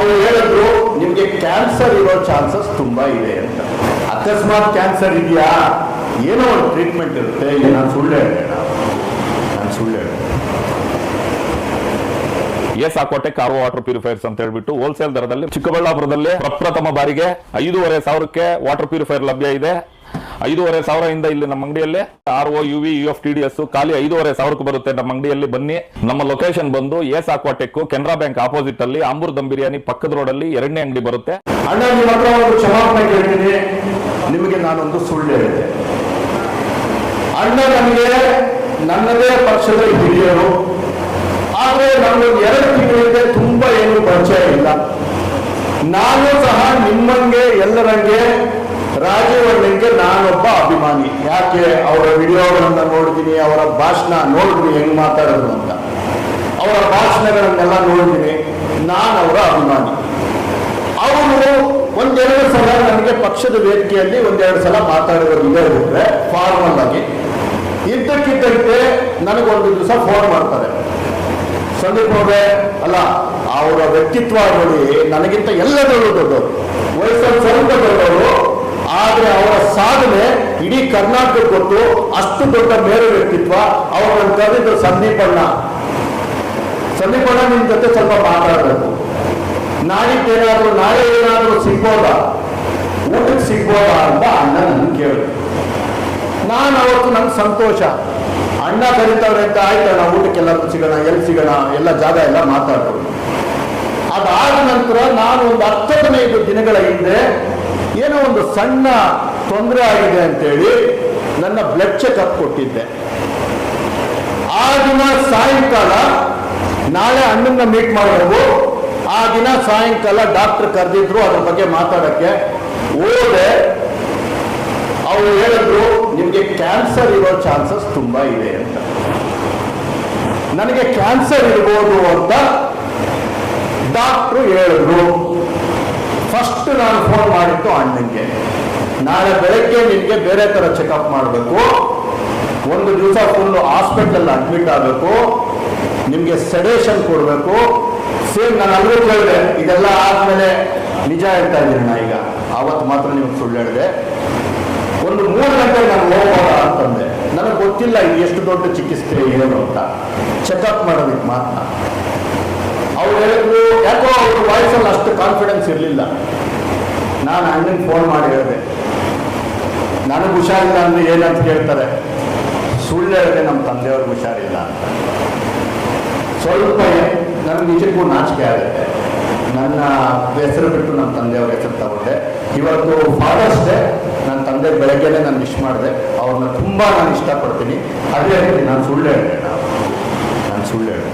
ಅವರು ಹೇಳಿದ್ರು, ನಿಮ್ಗೆ ಕ್ಯಾನ್ಸರ್ ಇರೋ ಚಾನ್ಸಸ್ ತುಂಬಾ ಇದೆ ಅಂತ. ಅಕಸ್ಮಾತ್ ಕ್ಯಾನ್ಸರ್ ಇದೆಯಾ? ಏನೋ ಒಂದು ಟ್ರೀಟ್ಮೆಂಟ್ ಇರುತ್ತೆ. ನಾನು ಸುಳ್ಳು ಹೇಳಬೇಡ ನಾನು ಸುಳ್ಳು ಎಸ್ ಆಕೋಟೆ ಕಾರ್ವ ವಾಟರ್ ಪ್ಯೂರಿಫೈರ್ಸ್ ಅಂತ ಹೇಳ್ಬಿಟ್ಟು ಹೋಲ್ಸೇಲ್ ದರದಲ್ಲಿ ಚಿಕ್ಕಬಳ್ಳಾಪುರದಲ್ಲಿ ಪ್ರಪ್ರಥಮ ಬಾರಿಗೆ ಐದೂವರೆ ಸಾವಿರಕ್ಕೆ ವಾಟರ್ ಪ್ಯೂರಿಫೈರ್ ಲಭ್ಯ ಇದೆ. ಐದೂವರೆ ಸಾವಿರದಿಂದ ಇಲ್ಲಿ ನಮ್ಮ ಅಂಗಡಿಯಲ್ಲಿ R O U V U F T D S ಖಾಲಿ ಐದೂವರೆ ಸಾವಿರಕ್ಕೆ ಬರುತ್ತೆ ನಮ್ಮ ಅಂಗಡಿಯಲ್ಲಿ ಬನ್ನಿ. ನಮ್ಮ ಲೊಕೇಶನ್ ಬಂದು S Aquatech Canara bank opposite ಅಲ್ಲಿ ಆಂಬೂರ್ ದಮ್ ಬಿರಿಯಾನಿ ಪಕ್ಕದ ಅಲ್ಲಿ ಎರಡನೇ ಅಂಗಡಿ ಬರುತ್ತೆ. ಅಣ್ಣ ನಿಮ್ಮ ಹತ್ರ ಒಂದು ನಿಮಗೆ ನಾನೊಂದು ಸುಳ್ಳು ಹೇಳಿದೆ. ಅಣ್ಣ ನನಗೆ ನನ್ನದೇ ಪಕ್ಷದ ಹಿರಿಯರು. ಆದರೆ ನಮ್ಮ ಎರಡು ತಿಂಗಳಿಂದ ತುಂಬಾ ಏನು ಪರಿಚಯ ಇಲ್ಲ. ನಾನು ಸಹ ನಿಮ್ಮಂಗೆ, ಎಲ್ಲರಂಗೆ ರಾಜೀವ್ ಅಣ್ಣಂಗೆ ನಾನೊಬ್ಬ ಅಭಿಮಾನಿ. ಯಾಕೆ ಅವರ ವಿಡಿಯೋಗಳನ್ನ ನೋಡಿದ್ದೀನಿ ಅವರ ಭಾಷಣ ನೋಡಿದ್ವಿ ಹೆಂಗ್ ಮಾತಾಡೋದು ಅಂತ. ಅವರ ಭಾಷಣಗಳನ್ನೆಲ್ಲ ನೋಡಿದ್ದೀನಿ ನಾನು ಅವರ ಅಭಿಮಾನಿ. ಅವರು ಒಂದೆರಡು ಸಲ ನನಗೆ ಪಕ್ಷದ ವೇದಿಕೆಯಲ್ಲಿ ಒಂದೆರಡು ಸಲ ಮಾತಾಡಿರೋದು ಬಿಟ್ರೆ ಫಾರ್ಮಲ್ ಆಗಿ. ಇದ್ದಕ್ಕಿದ್ದಂತೆ ನನಗೊಂದು ದಿವಸ ಫೋನ್ ಮಾಡ್ತಾರೆ. ಸಂದೀಪ್ ಅವರೇ, ಅಲ್ಲ, ಅವರ ವ್ಯಕ್ತಿತ್ವ ನೋಡಿ ನನಗಿಂತ ಎಲ್ಲದರಲ್ಲೂ ದೊಡ್ಡವರು. ವಯಸ್ಸಲ್ಲಿ ಸ್ವಲ್ಪ ದೊಡ್ಡವರು ಆದ್ರೆ ಅವರ ಸಾಧನೆ ಇಡೀ ಕರ್ನಾಟಕ ಕೊಟ್ಟು ಅಷ್ಟು ದೊಡ್ಡ ಮೇರು ವ್ಯಕ್ತಿತ್ವ ಅವರನ್ನು ನನ್ನ ಸಂದೀಪ್ ಅಣ್ಣ. ಸಂದೀಪ್ ಅಣ್ಣ ನಿಮ್ ಜೊತೆ ಸ್ವಲ್ಪ ಮಾತಾಡಬೇಕು. ಏನಾದರೂ, ನಾಳೆ ಏನಾದರೂ ಸಿಗ್ಬೋದಾ? ಊಟಕ್ಕೆ ಸಿಗ್ಬೋದಾ ಅಂತ ಅಣ್ಣ ನನ್ನ ಕೇಳಿದ್ರು ನಾನು ಅವತ್ತು ನಂಗೆ ಸಂತೋಷ. ಅಣ್ಣ ಕರೀತಾವ್ರೆ ಅಂತ ಆಯ್ತಣ್ಣ ಊಟಕ್ಕೆಲ್ಲ ಸಿಗೋಣ, ಎಲ್ಲಿ ಸಿಗೋಣ, ಎಲ್ಲ ಜಾಗ ಎಲ್ಲ ಮಾತಾಡ್ಬೋದು ಅದಾದ ನಂತರ ನಾನು ಒಂದು ಹತ್ತು ಹದಿನೈದು ದಿನಗಳ ಹಿಂದೆ ಏನೋ ಒಂದು ಸಣ್ಣ ತೊಂದರೆ ಆಗಿದೆ ಅಂತೇಳಿ ನನ್ನ ಬ್ಲಡ್ ಚೆಕಪ್ ಕೊಟ್ಟಿದ್ದೆ. ಆ ದಿನ ಸಾಯಂಕಾಲ ನಾಳೆ ಅಣ್ಣನ್ನ ಮೀಟ್ ಮಾಡಬೇಕು ಆ ದಿನ ಸಾಯಂಕಾಲ ಡಾಕ್ಟರ್ ಕರೆದಿದ್ರು ಅದ್ರ ಬಗ್ಗೆ ಮಾತಾಡಕ್ಕೆ. ಹೋದೆ. ಅವರು ಹೇಳಿದ್ರು, ನಿಮಗೆ ಕ್ಯಾನ್ಸರ್ ಇರೋ ಚಾನ್ಸಸ್ ತುಂಬಾ ಇದೆ ಅಂತ. ನನಗೆ ಕ್ಯಾನ್ಸರ್ ಇರ್ಬೋದು ಅಂತ ಡಾಕ್ಟ್ರು ಹೇಳಿದ್ರು. ಫಸ್ಟ್ ನಾನು ಫೋನ್ ಮಾಡಿತ್ತು ಅಣ್ಣಂಗೆ ನಾಳೆ ಬೆಳಗ್ಗೆ ನಿಮಗೆ ಬೇರೆ ಥರ ಚೆಕಪ್ ಮಾಡಬೇಕು. ಒಂದು ದಿವಸ ಫುಲ್ ಹಾಸ್ಪಿಟಲ್ ಅಡ್ಮಿಟ್ ಆಗಬೇಕು. ನಿಮಗೆ ಸೆಡೇಷನ್ ಕೊಡಬೇಕು. ಸೇಮ್ ನಾನು ಅಲ್ಲೂ ಕೇಳಿದೆ ಇದೆಲ್ಲ ಆದಮೇಲೆ ನಿಜ ಹೇಳ್ತಾ ಇದ್ದೀನಿ ನಾ ಈಗ. ಆವತ್ತು ಮಾತ್ರ ನಿಮ್ಗೆ ಸುಳ್ಳು ಹೇಳಿದೆ. ಒಂದು ಮೂರು ಗಂಟೆ ನಾನು ಹೋಗೋಣ ಅಂತಂದೆ. ನನಗೆ ಗೊತ್ತಿಲ್ಲ, ಇದು ಎಷ್ಟು ದೊಡ್ಡ ಚಿಕಿತ್ಸೆ ಏನು ಅಂತ. ಚೆಕಪ್ ಮಾಡೋದಕ್ಕೆ ಮಾತ್ರ. ಅವ್ರು ಯಾಕೋ ಅವ್ರ ವಾಯ್ಸಲ್ಲಿ ಅಷ್ಟು ಕಾನ್ಫಿಡೆನ್ಸ್ ಇರಲಿಲ್ಲ. ನಾನು ಅಣ್ಣನಿಗೆ ಫೋನ್ ಮಾಡಿ ಹೇಳಿದೆ. ನನಗೆ ಹುಷಾರಿಲ್ಲ ಅಂದ್ರೆ ಏನಂತ ಕೇಳ್ತಾರೆ? ಸುಳ್ಳು ಹೇಳಿದೆ ನಮ್ಮ ತಂದೆಯವ್ರಿಗೆ ಹುಷಾರಿಲ್ಲ ಅಂತ. ಸ್ವಲ್ಪ ನನಗೆ ನಿಜಕ್ಕೂ ನಾಚಿಕೆ ಆಗುತ್ತೆ. ನನ್ನ ಹೆಸರು ಬಿಟ್ಟು ನಮ್ಮ ತಂದೆಯವ್ರ ಹೆಸರು ತಗೊಂಡೆ. ಇವತ್ತು ಫಾದರ್ಸ್ ಡೇ ನನ್ನ ತಂದೆ ಬೆಳಗ್ಗೆನೆ ನಾನು ವಿಶ್ ಮಾಡಿದೆ. ಅವ್ರನ್ನ ತುಂಬ ನಾನು ಇಷ್ಟಪಡ್ತೀನಿ. ಅದೇ ರೀತಿ ನಾನು ಸುಳ್ಳು ಹೇಳಿದೆ. ನಾನು ಸುಳ್ಳು ಹೇಳಿದೆ.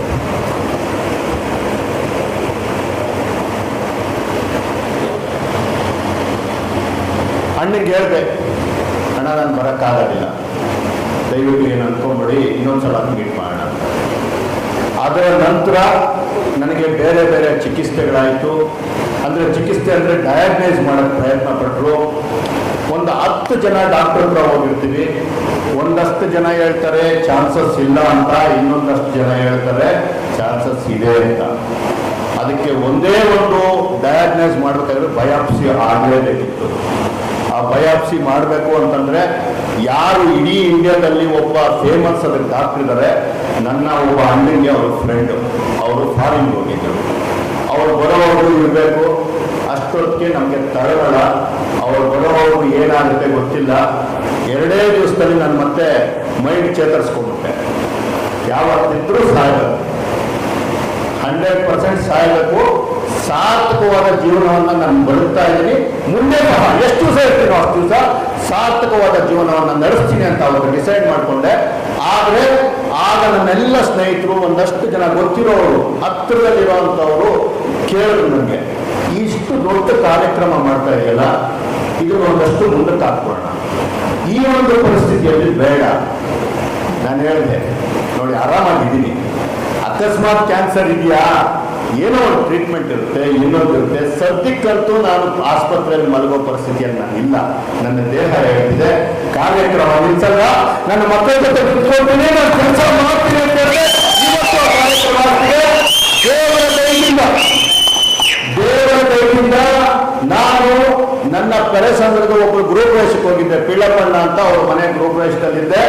ಅಣ್ಣಗೆ ಹೇಳಿದೆ ಅಣ್ಣ, ನಾನು ಬರೋಕ್ಕಾಗೋದಿಲ್ಲ. ದಯವಿಟ್ಟು ಏನು ಅನ್ಕೊಂಬಿಡಿ ಇನ್ನೊಂದ್ಸಲ ಮೀಟ್ ಮಾಡೋಣ. ಅದರ ನಂತರ ನನಗೆ ಬೇರೆ ಬೇರೆ ಚಿಕಿತ್ಸೆಗಳಾಯಿತು. ಅಂದರೆ ಚಿಕಿತ್ಸೆ ಅಂದರೆ ಡಯಾಗ್ನೈಸ್ ಮಾಡೋಕ್ಕೆ ಪ್ರಯತ್ನ ಪಟ್ಟರು ಒಂದು ಹತ್ತು ಜನ ಡಾಕ್ಟರ್ ಹತ್ರ ಹೋಗಿರ್ತೀವಿ. ಒಂದಷ್ಟು ಜನ ಹೇಳ್ತಾರೆ, ಚಾನ್ಸಸ್ ಇಲ್ಲ ಅಂತ. ಇನ್ನೊಂದಷ್ಟು ಜನ ಹೇಳ್ತಾರೆ, ಚಾನ್ಸಸ್ ಇದೆ ಅಂತ. ಅದಕ್ಕೆ ಒಂದೇ ಒಂದು ಡಯಾಗ್ನೈಸ್ ಮಾಡಬೇಕಾದ್ರೆ ಬಯಾಪ್ಸಿ ಆಗಲೇಬೇಕಿತ್ತು. ಆ ಬಯಾಪ್ಸಿ ಮಾಡಬೇಕು ಅಂತಂದ್ರೆ ಯಾರು ಇಡೀ ಇಂಡಿಯಾದಲ್ಲಿ ಒಬ್ಬ ಫೇಮಸ್ ಅದಕ್ಕೆ ಡಾಕ್ಟರ್ ಇದ್ದಾರೆ ನನ್ನ ಒಬ್ಬ ಅಣ್ಣನಿಗೆ ಅವ್ರ ಫ್ರೆಂಡ್ ಅವರು ಫಾರಿನ್ ಹೋಗಿದ್ದರು. ಅವರು ಬರೋವರೆಗೂ ಇರಬೇಕು. ಅಷ್ಟೊತ್ತಿಗೆ ನಮಗೆ ತರಗಳ ಅವ್ರು ಬರೋವರೆಗೂ ಏನಾಗುತ್ತೆ ಗೊತ್ತಿಲ್ಲ. ಎರಡೇ ದಿವಸದಲ್ಲಿ ನಾನು ಮತ್ತೆ ಮೈಂಡ್ ಚೇತರಿಸ್ಕೊಂಡ್ಬಿಟ್ಟೆ. ಯಾವತ್ತಿದ್ರೂ ಸಾಯಬೇಕು. ಹಂಡ್ರೆಡ್ ಪರ್ಸೆಂಟ್ ಸಾಯಬೇಕು. ಸಾರ್ಥಕವಾದ ಜೀವನವನ್ನು ನಾನು ಬದುಕ್ತಾ ಇದ್ದೀನಿ. ಮುಂದೆ ಸಹ ಎಷ್ಟು ದಿವಸ ಇರ್ತೀನೋ ಅಷ್ಟು ದಿವಸ ಸಾರ್ಥಕವಾದ ಜೀವನವನ್ನು ನಡೆಸ್ತೀನಿ ಅಂತ ಅವರು ಡಿಸೈಡ್ ಮಾಡಿಕೊಂಡೆ. ಆದರೆ ಆಗ ನನ್ನೆಲ್ಲ ಸ್ನೇಹಿತರು ಒಂದಷ್ಟು ಜನ ಗೊತ್ತಿರೋರು ಹತ್ತಿರದಲ್ಲಿರುವಂಥವರು ಕೇಳಿದ್ರು ನನಗೆ ಇಷ್ಟು ದೊಡ್ಡ ಕಾರ್ಯಕ್ರಮ ಮಾಡ್ತಾ ಇದೆಯಲ್ಲ, ಇದನ್ನು ಒಂದಷ್ಟು ಮುಂದಕ್ಕೆ ಹಾಕ್ಕೊಳ್ಳೋಣ ಈ ಒಂದು ಪರಿಸ್ಥಿತಿಯಲ್ಲಿ ಬೇಡ. ನಾನು ಹೇಳಿದೆ, ನೋಡಿ, ಆರಾಮಾಗಿದ್ದೀನಿ. ಅಕಸ್ಮಾತ್ ಕ್ಯಾನ್ಸರ್ ಇದೆಯಾ? ಏನೋ ಟ್ರೀಟ್ಮೆಂಟ್ ಇರುತ್ತೆ, ಇನ್ನೊಂದು ಇರುತ್ತೆ. ಸದ್ಯಕ್ಕಂತೂ ನಾನು ಆಸ್ಪತ್ರೆಯಲ್ಲಿ ಮಲಗೋ ಪರಿಸ್ಥಿತಿಯಲ್ಲಿ ನಾನು ಇಲ್ಲ. ನನ್ನ ದೇಹ ಹೇಳ್ತಿದೆ ಕಾರ್ಯಕ್ರಮ ನಿಲ್ಸಲ್ಲ. ನನ್ನ ಮಕ್ಕಳ ಜೊತೆ ನಾನು ಕೆಲಸ ಮಾಡ್ತೀನಿ ಅಂತ ಹೇಳಿ ಇವತ್ತು ಕಾರ್ಯಕ್ರಮ ದೇವರ ದೈವದಿಂದ ದೇವರ ದೈವದಿಂದ ನಾನು ನನ್ನ ಕಡೆ ಸಂಘದ ಒಬ್ಬರು ಗೃಹಪ್ರವೇಶಕ್ಕೆ ಹೋಗಿದ್ದೆ. ಪಿಳಪಣ್ಣ ಅಂತ ಅವ್ರ ಮನೆ ಗೃಹಪ್ರವೇಶದಲ್ಲಿದ್ದೆ.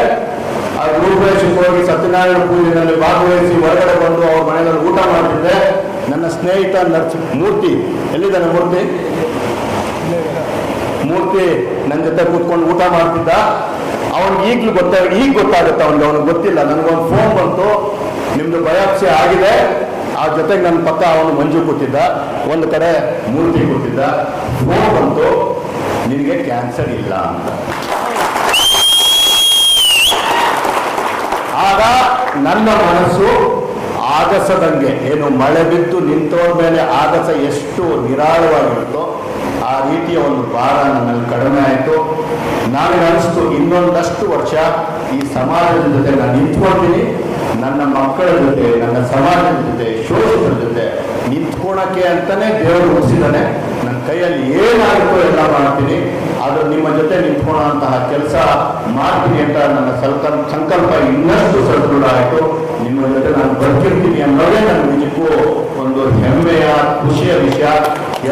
ಆ ಗೃಹಪ್ರವೇಶಕ್ಕೆ ಹೋಗಿ ಸತ್ಯನಾರಾಯಣ ಪೂಜೆಯಲ್ಲಿ ಭಾಗವಹಿಸಿ ಹೊರಗಡೆ ಬಂದು ಅವ್ರ ಮನೆಯಲ್ಲಿ ಊಟ ಮಾಡ್ತಿದ್ದೆ. ನನ್ನ ಸ್ನೇಹಿತ ನರ್ಸ್ ಮೂರ್ತಿ, ಎಲ್ಲಿದ್ದಾನೆ ಮೂರ್ತಿ? ಮೂರ್ತಿ ನನ್ನ ಜೊತೆ ಕೂತ್ಕೊಂಡು ಊಟ ಮಾಡ್ತಿದ್ದ. ಅವನಿಗೆ ಈಗಲೂ ಗೊತ್ತ, ಈಗ ಗೊತ್ತಾಗುತ್ತೆ ಅವನಿಗೆ ಅವನಿಗೆ ಗೊತ್ತಿಲ್ಲ. ನನಗೊಂದು ಫೋನ್ ಬಂತು. ನಿಮ್ದು ಬಯಾಪ್ಸಿ ಆಗಿದೆ. ಆ ಜೊತೆಗೆ ನನ್ನ ಪಕ್ಕ ಅವನು ಮಂಜು ಕೂತಿದ್ದ. ಒಂದು ಕಡೆ ಮೂರ್ತಿ ಕೂತಿದ್ದ. ಫೋನ್ ಬಂತು. ನಿನಗೆ ಕ್ಯಾನ್ಸರ್ ಇಲ್ಲ ಅಂತ. ಆಗ ನನ್ನ ಮನಸ್ಸು ಆಗಸದಂಗೆ, ಏನು ಮಳೆ ಬಿದ್ದು ನಿಂತೋದ ಮೇಲೆ ಆಗಸ ಎಷ್ಟು ನಿರಾಳವಾಗಿರುತ್ತೋ ಆ ರೀತಿಯ ಒಂದು ಭಾರ ನನ್ನಲ್ಲಿ ಕಡಿಮೆ ಆಯಿತು. ನನಗೆ ಅನಿಸ್ತು, ಇನ್ನೊಂದಷ್ಟು ವರ್ಷ ಈ ಸಮಾಜದ ಜೊತೆ ನಾನು ನಿಂತ್ಕೊಳ್ತೀನಿ ನನ್ನ ಮಕ್ಕಳ ಜೊತೆ, ನನ್ನ ಸಮಾಜದ ಜೊತೆ, ಶೋಷಿತರ ಜೊತೆ ನಿಂತ್ಕೊಳಕ್ಕೆ ಅಂತಲೇ ದೇವರು ಮುಗಿಸಿದ್ದಾನೆ ನನ್ನ ಕೈಯಲ್ಲಿ ಏನಾಗುತ್ತೋ ಎಲ್ಲ ಮಾಡ್ತೀನಿ. ಆದ್ರೆ ನಿಮ್ಮ ಜೊತೆ ನಿಂತ್ಕೊಳ್ಳುವಂತಹ ಕೆಲಸ ಮಾಡ್ತೀನಿ ಅಂತ ನನ್ನ ಸಂಕಲ್ಪ ಇನ್ನಷ್ಟು ಸದೃಢ ಆಯಿತು. ನಿಮ್ಮ ಜೊತೆ ನಾನು ಬರ್ತಿರ್ತೀನಿ ಅನ್ನೋದೇ ನನ್ನ ನಿಜಕ್ಕೂ ಒಂದು ಹೆಮ್ಮೆಯ, ಖುಷಿಯ ವಿಷಯ.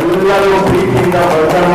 ಎಲ್ಲರೂ ಪ್ರೀತಿಯಿಂದ ಬರ್ತನ